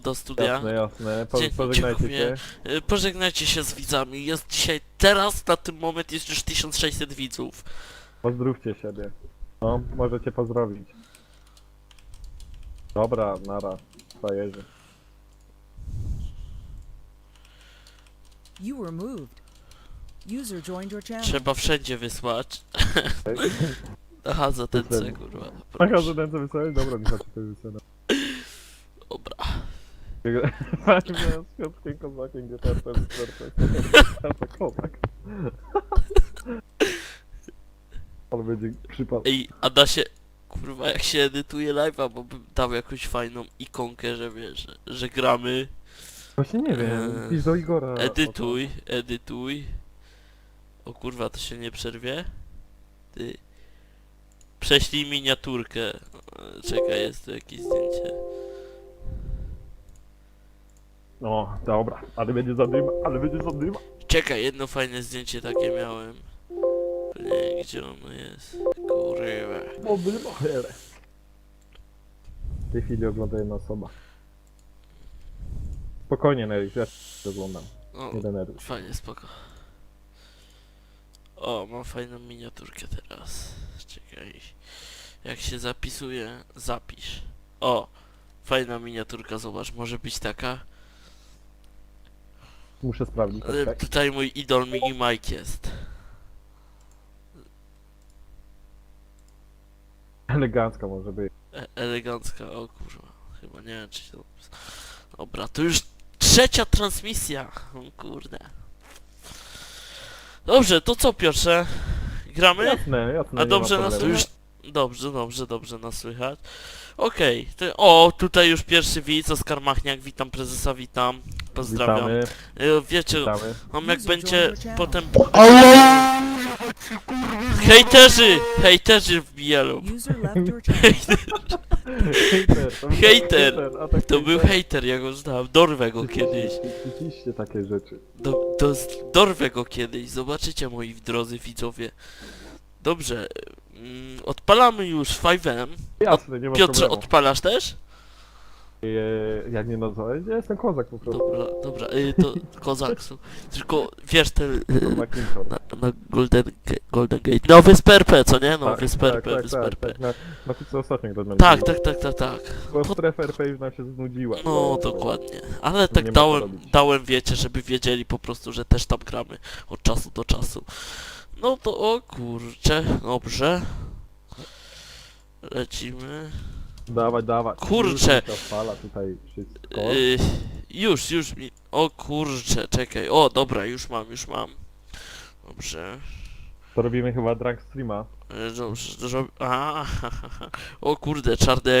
do studia. Jasne, jasne. Po, Dzie- pożegnajcie dziękuję. się. Y, Pożegnajcie się z widzami. Jest dzisiaj, teraz, na tym moment jest już 1600 widzów. Pozdrówcie siebie. No, możecie pozdrowić. Dobra, nara. Frajerzy. You were moved. User joined your channel. Trzeba wszędzie wysłać. Aha, za ten. C, kurwa. Taka Proszę. zadęce wysłałeś? Dobra, nie znaczy to jest wysłane. Dobra. Kozakiem, gdzie kozak. Ale będzie przypadek. Ej, a da się... Kurwa, jak się edytuje live'a, bo bym dał jakąś fajną ikonkę, że wiesz, że, że gramy. Właśnie nie wiem, Eee, pisz do Igora. Edytuj, edytuj. O kurwa, to się nie przerwie? Ty. Prześlij miniaturkę. E, Czekaj, jest tu jakieś zdjęcie. No, dobra, ale będzie zadyma, ale będzie zadyma. Czekaj, jedno fajne zdjęcie takie miałem. Nie, gdzie ono jest? Kurwa. Zadyma, hele. W tej chwili ogląda jedna osoba. Spokojnie, Nerik, ja też oglądam. O, Nie denerwuj. fajnie, spoko. O, mam fajną miniaturkę teraz. Czekaj. Jak się zapisuje, zapisz. O, fajna miniaturka, zobacz, może być taka. Muszę sprawdzić. Ale tak? tutaj mój idol Mini Mike jest. Elegancka może być. E elegancka, o kurwa. Chyba nie wiem czy to... Dobra, to już trzecia transmisja. O kurde. Dobrze, to co Piotrze? Gramy? Jasne, jasne. A dobrze nas problemu. już... Dobrze, dobrze, dobrze nas słychać. Okej, to... o, tutaj już pierwszy widz, Oskar Machniak, witam prezesa, witam. Pozdrawiam. Witamy, E, Wiecie, witamy. on jak będzie potem... Hejterzy! Hejterzy wbijają. User left your channel. Hejter, to był Hejter. tak To był hejter. hejter, ja go znałem. Dorwę go kiedyś. Widzieliście takie rzeczy. Do, do, dorwę go kiedyś. Zobaczycie, moi drodzy widzowie. Dobrze. Mm, odpalamy już 5M. Jasne, nie ma Piotrze, problemu. odpalasz też? Eee, jak nie nazwałeś? Ja jestem kozak po prostu. Dobra, dobra. Y, to kozaksu. Tylko wiesz ten... Y, Kozak Intor. na, na Golden, Ga- Golden Gate. No, Wysperpę, co nie? No, Tak, Wysperpę, tak, tak, Wysperpę. tak, Na, na kuce ostatnio grałem. Tak, tak, tak, tak, tak. Bo strefa RP już nam się znudziła. No, dokładnie. Ale tak ma co dałem, robić. dałem, wiecie, żeby wiedzieli po prostu, że też tam gramy od czasu do czasu. No to o kurcze, dobrze. Lecimy. Dawaj, dawaj. Kurczę. Się Odpala tutaj wszystko. Yy, już, już mi... O kurcze, czekaj. O, dobra, już mam, już mam. Dobrze. To robimy chyba drunk streama. Yy, Dobrze, dobrze. A, o kurde, czarny ekran.